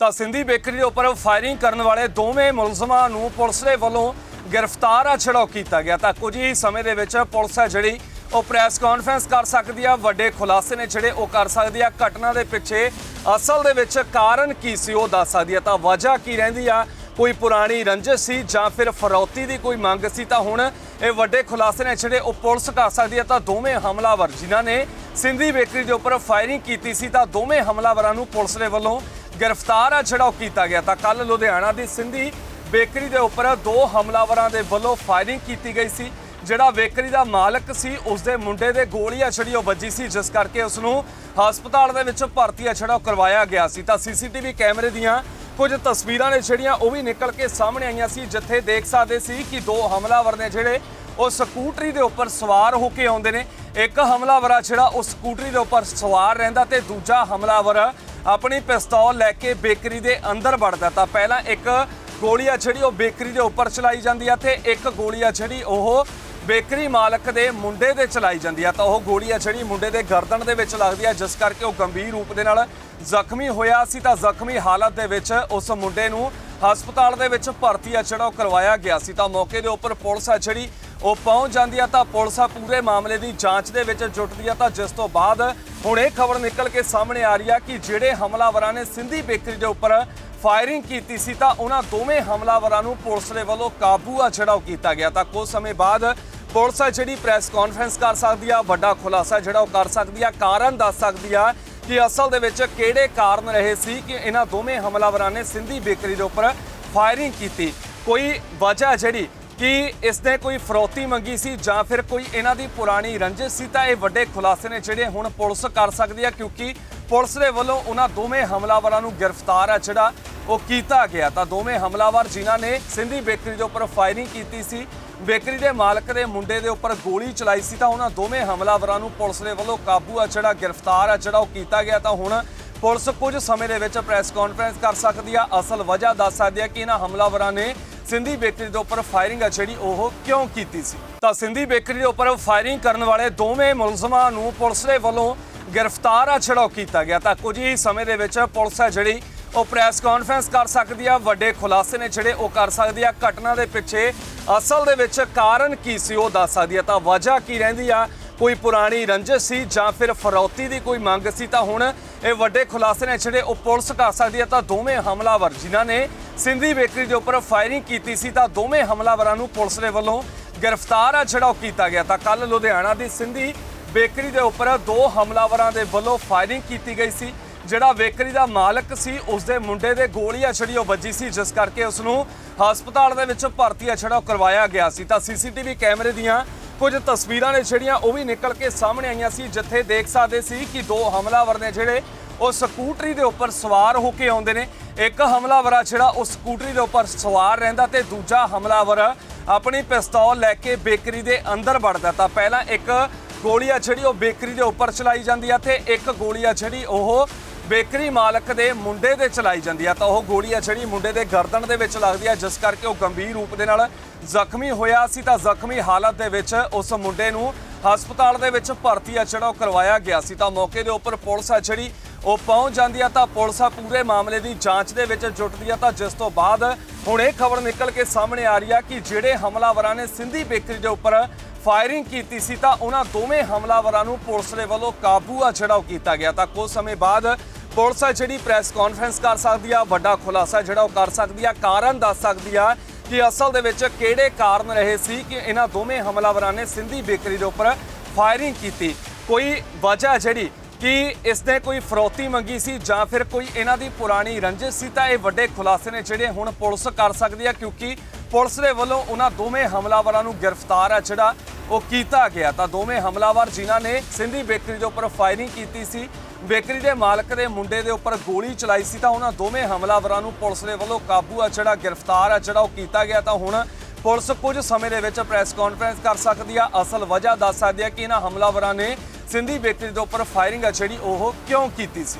ਤਾਂ ਸਿੰਧੀ ਬੇਕਰੀ ਦੇ ਉੱਪਰ ਫਾਇਰਿੰਗ ਕਰਨ ਵਾਲੇ ਦੋਵੇਂ ਮੁਲਜ਼ਮਾਂ ਨੂੰ ਪੁਲਿਸ ਦੇ ਵੱਲੋਂ ਗ੍ਰਿਫਤਾਰ ਆ ਛੜਾਓ ਕੀਤਾ ਗਿਆ। ਤਾਂ ਕੁਝ ਹੀ ਸਮੇਂ ਦੇ ਵਿੱਚ ਪੁਲਿਸ ਹੈ ਜਿਹੜੀ, ਉਹ ਪ੍ਰੈਸ ਕਾਨਫਰੰਸ ਕਰ ਸਕਦੀ ਆ। ਵੱਡੇ ਖੁਲਾਸੇ ਨੇ ਜਿਹੜੇ, ਉਹ ਕਰ ਸਕਦੀ ਆ। ਘਟਨਾ ਦੇ ਪਿੱਛੇ ਅਸਲ ਦੇ ਵਿੱਚ ਕਾਰਨ ਕੀ ਸੀ, ਉਹ ਦੱਸ ਸਕਦੀ ਆ। ਤਾਂ ਵਜ੍ਹਾ ਕੀ ਰਹਿੰਦੀ ਆ? ਕੋਈ ਪੁਰਾਣੀ ਰੰਜਿਸ਼ ਸੀ ਜਾਂ ਫਿਰ ਫਰੌਤੀ ਦੀ ਕੋਈ ਮੰਗ ਸੀ? ਤਾਂ ਹੁਣ ਇਹ ਵੱਡੇ ਖੁਲਾਸੇ ਨੇ ਜਿਹੜੇ, ਉਹ ਪੁਲਿਸ ਕਰ ਸਕਦੀ ਹੈ ਤਾਂ ਦੋਵੇਂ ਹਮਲਾਵਰ ਜਿਨ੍ਹਾਂ ਨੇ ਸਿੰਧੀ ਬੇਕਰੀ ਦੇ ਉੱਪਰ ਫਾਇਰਿੰਗ ਕੀਤੀ ਸੀ, ਤਾਂ ਦੋਵੇਂ ਹਮਲਾਵਰਾਂ ਨੂੰ ਪੁਲਿਸ ਦੇ ਵੱਲੋਂ ਗ੍ਰਿਫਤਾਰ ਆ, ਜਿਹੜਾ ਉਹ ਕੀਤਾ ਗਿਆ ਤਾਂ ਕੱਲ ਲੁਧਿਆਣਾ ਦੀ ਸਿੰਧੀ ਬੇਕਰੀ ਦੇ ਉੱਪਰ ਦੋ ਹਮਲਾਵਰਾਂ ਦੇ ਵੱਲੋਂ ਫਾਇਰਿੰਗ ਕੀਤੀ ਗਈ ਸੀ। ਜਿਹੜਾ ਬੇਕਰੀ ਦਾ ਮਾਲਕ ਸੀ ਉਸ ਦੇ ਮੁੰਡੇ ਦੇ ਗੋਲੀ ਆ ਜਿਹੜੀ ਉਹ ਵੱਜੀ ਸੀ, ਜਿਸ ਕਰਕੇ ਉਸ ਨੂੰ ਹਸਪਤਾਲ ਦੇ ਵਿੱਚ ਭਰਤੀ ਆ ਜਿਹੜਾ ਉਹ ਕਰਵਾਇਆ ਗਿਆ ਸੀ। ਤਾਂ ਸੀਸੀਟੀਵੀ ਕੈਮਰੇ ਦੀਆਂ ਕੁਝ ਤਸਵੀਰਾਂ ਨੇ ਜਿਹੜੀਆਂ, ਉਹ ਵੀ ਨਿਕਲ ਕੇ ਸਾਹਮਣੇ ਆਈਆਂ ਸੀ, ਜਿੱਥੇ ਦੇਖ ਸਕਦੇ ਸੀ ਕਿ ਦੋ ਹਮਲਾਵਰ ਨੇ ਜਿਹੜੇ ਉਹ ਸਕੂਟਰੀ ਦੇ ਉੱਪਰ ਸਵਾਰ ਹੋ ਕੇ ਆਉਂਦੇ ਨੇ। ਇੱਕ ਹਮਲਾਵਰ ਆ ਜਿਹੜਾ ਉਹ ਸਕੂਟਰੀ ਦੇ ਉੱਪਰ ਸਵਾਰ ਰਹਿੰਦਾ ਤੇ ਦੂਜਾ ਹਮਲਾਵਰ ਆਪਣੀ ਪਿਸਤੌਲ ਲੈ ਕੇ ਬੇਕਰੀ ਦੇ ਅੰਦਰ ਵੜਦਾ ਤਾਂ ਪਹਿਲਾਂ ਇੱਕ ਗੋਲੀ ਆ ਜਿਹੜੀ ਉਹ ਬੇਕਰੀ ਦੇ ਉੱਪਰ ਚਲਾਈ ਜਾਂਦੀ ਆ ਤੇ ਇੱਕ ਗੋਲੀ ਆ ਜਿਹੜੀ ਉਹ ਬੇਕਰੀ ਮਾਲਕ ਦੇ ਮੁੰਡੇ ਦੇ ਚਲਾਈ ਜਾਂਦੀ ਆ। ਤਾਂ ਉਹ ਗੋਲੀ ਆ ਜਿਹੜੀ ਮੁੰਡੇ ਦੇ ਗਰਦਨ ਦੇ ਵਿੱਚ ਲੱਗਦੀ ਆ, ਜਿਸ ਕਰਕੇ ਉਹ ਗੰਭੀਰ ਰੂਪ ਦੇ ਨਾਲ ਜ਼ਖਮੀ ਹੋਇਆ ਸੀ। ਤਾਂ ਜ਼ਖਮੀ ਹਾਲਤ ਦੇ ਵਿੱਚ ਉਸ ਮੁੰਡੇ ਨੂੰ ਹਸਪਤਾਲ ਦੇ ਵਿੱਚ ਭਰਤੀ ਆ ਜਿਹੜਾ ਉਹ ਕਰਵਾਇਆ ਗਿਆ ਸੀ। ਤਾਂ ਮੌਕੇ ਦੇ ਉੱਪਰ ਪੁਲਿਸ ਆ ਜਿਹੜੀ ਉਹ ਪਹੁੰਚ ਜਾਂਦੀ ਆ ਤਾਂ ਪੁਲਿਸ ਆ ਪੂਰੇ ਮਾਮਲੇ ਦੀ ਜਾਂਚ ਦੇ ਵਿੱਚ ਜੁਟਦੀ ਆ ਤਾਂ ਜਿਸ ਤੋਂ ਬਾਅਦ ਹੁਣ ਇਹ ਖਬਰ ਨਿਕਲ ਕੇ ਸਾਹਮਣੇ ਆ ਰਹੀ ਆ ਕਿ ਜਿਹੜੇ ਹਮਲਾਵਰਾਂ ਨੇ ਸਿੰਧੀ ਬੇਕਰੀ ਦੇ ਉੱਪਰ ਫਾਇਰਿੰਗ ਕੀਤੀ ਸੀ ਤਾਂ ਉਹਨਾਂ ਦੋਵੇਂ ਹਮਲਾਵਰਾਂ ਨੂੰ ਪੁਲਿਸ ਦੇ ਵੱਲੋਂ ਕਾਬੂ ਆ ਜਿਹੜਾ ਉਹ ਕੀਤਾ ਗਿਆ। ਤਾਂ ਕੁਝ ਸਮੇਂ ਬਾਅਦ ਪੁਲਿਸ ਆ ਜਿਹੜੀ ਪ੍ਰੈਸ ਕਾਨਫਰੰਸ ਕਰ ਸਕਦੀ ਆ, ਵੱਡਾ ਖੁਲਾਸਾ ਜਿਹੜਾ ਉਹ ਕਰ ਸਕਦੀ ਆ। ਕਾਰਨ ਦੱਸ ਸਕਦੀ ਆ ਕਿ ਅਸਲ ਦੇ ਵਿੱਚ ਕਿਹੜੇ ਕਾਰਨ ਰਹੇ ਸੀ ਕਿ ਇਹਨਾਂ ਦੋਵੇਂ ਹਮਲਾਵਰਾਂ ਨੇ ਸਿੰਧੀ ਬੇਕਰੀ ਦੇ ਉੱਪਰ ਫਾਇਰਿੰਗ ਕੀਤੀ। ਕੋਈ ਵਜ੍ਹਾ ਜਿਹੜੀ ਕਿ ਇਸ ਨੇ ਕੋਈ ਫਰੋਤੀ ਮੰਗੀ ਸੀ ਜਾਂ ਫਿਰ ਕੋਈ ਇਹਨਾਂ ਦੀ ਪੁਰਾਣੀ ਰੰਜਿਸ਼ ਸੀ? ਤਾਂ ਇਹ ਵੱਡੇ ਖੁਲਾਸੇ ਨੇ ਜਿਹੜੇ ਹੁਣ ਪੁਲਿਸ ਕਰ ਸਕਦੀ ਹੈ ਕਿਉਂਕਿ ਪੁਲਿਸ ਦੇ ਵੱਲੋਂ ਉਹਨਾਂ ਦੋਵੇਂ ਹਮਲਾਵਰਾਂ ਨੂੰ ਗ੍ਰਿਫਤਾਰ ਆ, ਜਿਹੜਾ ਉਹ ਕੀਤਾ ਗਿਆ। ਤਾਂ ਦੋਵੇਂ ਹਮਲਾਵਰ ਜਿਨ੍ਹਾਂ ਨੇ ਸਿੰਧੀ ਬੇਕਰੀ ਦੇ ਉੱਪਰ ਫਾਇਰਿੰਗ ਕੀਤੀ ਸੀ, ਬੇਕਰੀ ਦੇ ਮਾਲਕ ਦੇ ਮੁੰਡੇ ਦੇ ਉੱਪਰ ਗੋਲੀ ਚਲਾਈ ਸੀ, ਤਾਂ ਉਹਨਾਂ ਦੋਵੇਂ ਹਮਲਾਵਰਾਂ ਨੂੰ ਪੁਲਿਸ ਦੇ ਵੱਲੋਂ ਕਾਬੂ ਆ, ਜਿਹੜਾ ਗ੍ਰਿਫਤਾਰ ਆ, ਜਿਹੜਾ ਉਹ ਕੀਤਾ ਗਿਆ। ਤਾਂ ਹੁਣ ਪੁਲਿਸ ਕੁਝ ਸਮੇਂ ਦੇ ਵਿੱਚ ਪ੍ਰੈਸ ਕਾਨਫਰੰਸ ਕਰ ਸਕਦੀ ਆ। ਅਸਲ ਵਜ੍ਹਾ ਦੱਸ ਸਕਦੀ ਆ ਕਿ ਇਹਨਾਂ ਹਮਲਾਵਰਾਂ ਨੇ ਸਿੰਧੀ ਬੇਕਰੀ ਦੇ ਉੱਪਰ ਫਾਇਰਿੰਗ ਆ ਜਿਹੜੀ ਉਹ ਕਿਉਂ ਕੀਤੀ ਸੀ? ਤਾਂ ਸਿੰਧੀ ਬੇਕਰੀ ਦੇ ਉੱਪਰ ਫਾਇਰਿੰਗ ਕਰਨ ਵਾਲੇ ਦੋਵੇਂ ਮੁਲਜ਼ਮਾਂ ਨੂੰ ਪੁਲਿਸ ਦੇ ਵੱਲੋਂ ਗ੍ਰਿਫਤਾਰ ਆ ਛੜਾਓ ਕੀਤਾ ਗਿਆ। ਤਾਂ ਕੁਝ ਹੀ ਸਮੇਂ ਦੇ ਵਿੱਚ ਪੁਲਿਸ ਹੈ ਜਿਹੜੀ ਉਹ ਪ੍ਰੈਸ ਕਾਨਫਰੰਸ ਕਰ ਸਕਦੀ ਆ, ਵੱਡੇ ਖੁਲਾਸੇ ਨੇ ਜਿਹੜੇ ਉਹ ਕਰ ਸਕਦੀ ਆ। ਘਟਨਾ ਦੇ ਪਿੱਛੇ ਅਸਲ ਦੇ ਵਿੱਚ ਕਾਰਨ ਕੀ ਸੀ ਉਹ ਦੱਸ ਸਕਦੀ ਆ। ਤਾਂ ਵਜ੍ਹਾ ਕੀ ਰਹਿੰਦੀ ਆ? ਕੋਈ ਪੁਰਾਣੀ ਰੰਜਿਸ਼ ਸੀ ਜਾਂ ਫਿਰ ਫਰੌਤੀ ਦੀ ਕੋਈ ਮੰਗ ਸੀ? ਤਾਂ ਹੁਣ ਇਹ ਵੱਡੇ ਖੁਲਾਸੇ ਨੇ ਜਿਹੜੇ ਉਹ ਪੁਲਿਸ ਕਰ ਸਕਦੀ ਹੈ ਤਾਂ ਦੋਵੇਂ ਹਮਲਾਵਰ ਜਿਨ੍ਹਾਂ ਨੇ ਸਿੰਧੀ ਬੇਕਰੀ ਦੇ ਉੱਪਰ ਫਾਇਰਿੰਗ ਕੀਤੀ ਸੀ ਤਾਂ ਦੋਵੇਂ ਹਮਲਾਵਰਾਂ ਨੂੰ ਪੁਲਿਸ ਦੇ ਵੱਲੋਂ ਗ੍ਰਿਫਤਾਰ ਆ ਜਿਹੜਾ ਉਹ ਕੀਤਾ ਗਿਆ ਤਾਂ ਕੱਲ ਲੁਧਿਆਣਾ ਦੀ ਸਿੰਧੀ ਬੇਕਰੀ ਦੇ ਉੱਪਰ ਦੋ ਹਮਲਾਵਰਾਂ ਦੇ ਵੱਲੋਂ ਫਾਇਰਿੰਗ ਕੀਤੀ ਗਈ ਸੀ। ਜਿਹੜਾ ਬੇਕਰੀ ਦਾ ਮਾਲਕ ਸੀ ਉਸ ਦੇ ਮੁੰਡੇ ਦੇ ਗੋਲੀ ਆ ਜਿਹੜੀ ਉਹ ਵੱਜੀ ਸੀ, ਜਿਸ ਕਰਕੇ ਉਸ ਨੂੰ ਹਸਪਤਾਲ ਦੇ ਵਿੱਚ ਭਰਤੀ ਆ ਜਿਹੜਾ ਉਹ ਕਰਵਾਇਆ ਗਿਆ ਸੀ। ਤਾਂ ਸੀਸੀਟੀਵੀ ਕੈਮਰੇ ਦੀਆਂ ਕੁਝ ਤਸਵੀਰਾਂ ਨੇ ਜਿਹੜੀਆਂ ਉਹ ਵੀ ਨਿਕਲ ਕੇ ਸਾਹਮਣੇ ਆਈਆਂ ਸੀ, ਜਿੱਥੇ ਦੇਖ ਸਕਦੇ ਸੀ ਕਿ ਦੋ ਹਮਲਾਵਰ ਨੇ ਜਿਹੜੇ ਉਹ ਸਕੂਟਰੀ ਦੇ ਉੱਪਰ ਸਵਾਰ ਹੋ ਕੇ ਆਉਂਦੇ ਨੇ। ਇੱਕ ਹਮਲਾਵਰ ਆ ਜਿਹੜਾ ਉਹ ਸਕੂਟਰੀ ਦੇ ਉੱਪਰ ਸਵਾਰ ਰਹਿੰਦਾ ਤੇ ਦੂਜਾ ਹਮਲਾਵਰ ਆਪਣੀ ਪਿਸਤੌਲ ਲੈ ਕੇ ਬੇਕਰੀ ਦੇ ਅੰਦਰ ਵੜਦਾ ਤਾਂ ਪਹਿਲਾਂ ਇੱਕ ਗੋਲੀ ਆ ਜਿਹੜੀ ਉਹ ਬੇਕਰੀ ਦੇ ਉੱਪਰ ਚਲਾਈ ਜਾਂਦੀ ਆ ਤੇ ਇੱਕ ਗੋਲੀ ਆ ਜਿਹੜੀ ਉਹ ਬੇਕਰੀ ਮਾਲਕ ਦੇ ਮੁੰਡੇ ਦੇ ਚਲਾਈ ਜਾਂਦੀ ਆ। ਤਾਂ ਉਹ ਗੋਲੀ ਆ ਜਿਹੜੀ ਮੁੰਡੇ ਦੇ ਗਰਦਨ ਦੇ ਵਿੱਚ ਲੱਗਦੀ ਆ, ਜਿਸ ਕਰਕੇ ਉਹ ਗੰਭੀਰ ਰੂਪ ਦੇ ਨਾਲ ਜ਼ਖਮੀ ਹੋਇਆ ਸੀ। ਤਾਂ ਜ਼ਖਮੀ ਹਾਲਤ ਦੇ ਵਿੱਚ ਉਸ ਮੁੰਡੇ ਨੂੰ ਹਸਪਤਾਲ ਦੇ ਵਿੱਚ ਭਰਤੀ ਆ ਜਿਹੜਾ ਉਹ ਕਰਵਾਇਆ ਗਿਆ ਸੀ। ਤਾਂ ਮੌਕੇ ਦੇ ਉੱਪਰ ਪੁਲਿਸ ਆ ਜਿਹੜੀ ਉਹ ਪਹੁੰਚ ਜਾਂਦੀ ਆ ਤਾਂ ਪੁਲਿਸ ਆ ਪੂਰੇ ਮਾਮਲੇ ਦੀ ਜਾਂਚ ਦੇ ਵਿੱਚ ਜੁਟਦੀ ਆ ਤਾਂ ਜਿਸ ਤੋਂ ਬਾਅਦ ਹੁਣ ਇਹ ਖਬਰ ਨਿਕਲ ਕੇ ਸਾਹਮਣੇ ਆ ਰਹੀ ਆ ਕਿ ਜਿਹੜੇ ਹਮਲਾਵਰਾਂ ਨੇ ਸਿੰਧੀ ਬੇਕਰੀ ਦੇ ਉੱਪਰ ਫਾਇਰਿੰਗ ਕੀਤੀ ਸੀ ਤਾਂ ਉਹਨਾਂ ਦੋਵੇਂ ਹਮਲਾਵਰਾਂ ਨੂੰ ਪੁਲਿਸ ਦੇ ਵੱਲੋਂ ਕਾਬੂ ਆ ਜਿਹੜਾ ਉਹ ਕੀਤਾ ਗਿਆ। ਤਾਂ ਕੁਝ ਸਮੇਂ ਬਾਅਦ ਪੁਲਿਸ ਆ ਜਿਹੜੀ ਪ੍ਰੈਸ ਕਾਨਫਰੰਸ ਕਰ ਸਕਦੀ ਆ, ਵੱਡਾ ਖੁਲਾਸਾ ਜਿਹੜਾ ਉਹ ਕਰ ਸਕਦੀ ਆ, ਕਾਰਨ ਦੱਸ ਸਕਦੀ ਆ ਕਿ ਅਸਲ ਦੇ ਵਿੱਚ ਕਿਹੜੇ ਕਾਰਨ ਰਹੇ ਸੀ ਕਿ ਇਹਨਾਂ ਦੋਵੇਂ ਹਮਲਾਵਰਾਂ ਨੇ ਸਿੰਧੀ ਬੇਕਰੀ ਦੇ ਉੱਪਰ ਫਾਇਰਿੰਗ ਕੀਤੀ। ਕੋਈ ਵਜ੍ਹਾ ਜਿਹੜੀ ਕਿ ਇਸ ਨੇ ਕੋਈ ਫਰੋਤੀ ਮੰਗੀ ਸੀ ਜਾਂ ਫਿਰ ਕੋਈ ਇਹਨਾਂ ਦੀ ਪੁਰਾਣੀ ਰੰਜਿਸ਼ ਸੀ? ਤਾਂ ਇਹ ਵੱਡੇ ਖੁਲਾਸੇ ਨੇ ਜਿਹੜੇ ਹੁਣ ਪੁਲਿਸ ਕਰ ਸਕਦੀ ਹੈ ਕਿਉਂਕਿ ਪੁਲਿਸ ਦੇ ਵੱਲੋਂ ਉਹਨਾਂ ਦੋਵੇਂ ਹਮਲਾਵਰਾਂ ਨੂੰ ਗ੍ਰਿਫਤਾਰ ਆ ਜਿਹੜਾ ਉਹ ਕੀਤਾ ਗਿਆ। ਤਾਂ ਦੋਵੇਂ ਹਮਲਾਵਰ ਜਿਨ੍ਹਾਂ ਨੇ ਸਿੰਧੀ ਬੇਕਰੀ ਦੇ ਉੱਪਰ ਫਾਇਰਿੰਗ ਕੀਤੀ ਸੀ, ਬੇਕਰੀ ਦੇ ਮਾਲਕ ਦੇ ਮੁੰਡੇ ਦੇ ਉੱਪਰ ਗੋਲੀ ਚਲਾਈ ਸੀ, ਤਾਂ ਉਹਨਾਂ ਦੋਵੇਂ ਹਮਲਾਵਰਾਂ ਨੂੰ ਪੁਲਿਸ ਦੇ ਵੱਲੋਂ ਕਾਬੂ ਆ ਜਿਹੜਾ ਗ੍ਰਿਫਤਾਰ ਆ ਜਿਹੜਾ ਉਹ ਕੀਤਾ ਗਿਆ। ਤਾਂ ਹੁਣ ਪੁਲਿਸ ਕੁਝ ਸਮੇਂ ਦੇ ਵਿੱਚ ਪ੍ਰੈਸ ਕਾਨਫਰੰਸ ਕਰ ਸਕਦੀ ਆ। ਅਸਲ ਵਜ੍ਹਾ ਦੱਸ ਸਕਦੀ ਆ ਕਿ ਇਹਨਾਂ ਹਮਲਾਵਰਾਂ ਨੇ ਸਿੰਧੀ ਬੇਕਰੀ ਦੇ ਉੱਪਰ ਫਾਇਰਿੰਗ ਆ ਜਿਹੜੀ ਉਹ ਕਿਉਂ ਕੀਤੀ ਸੀ?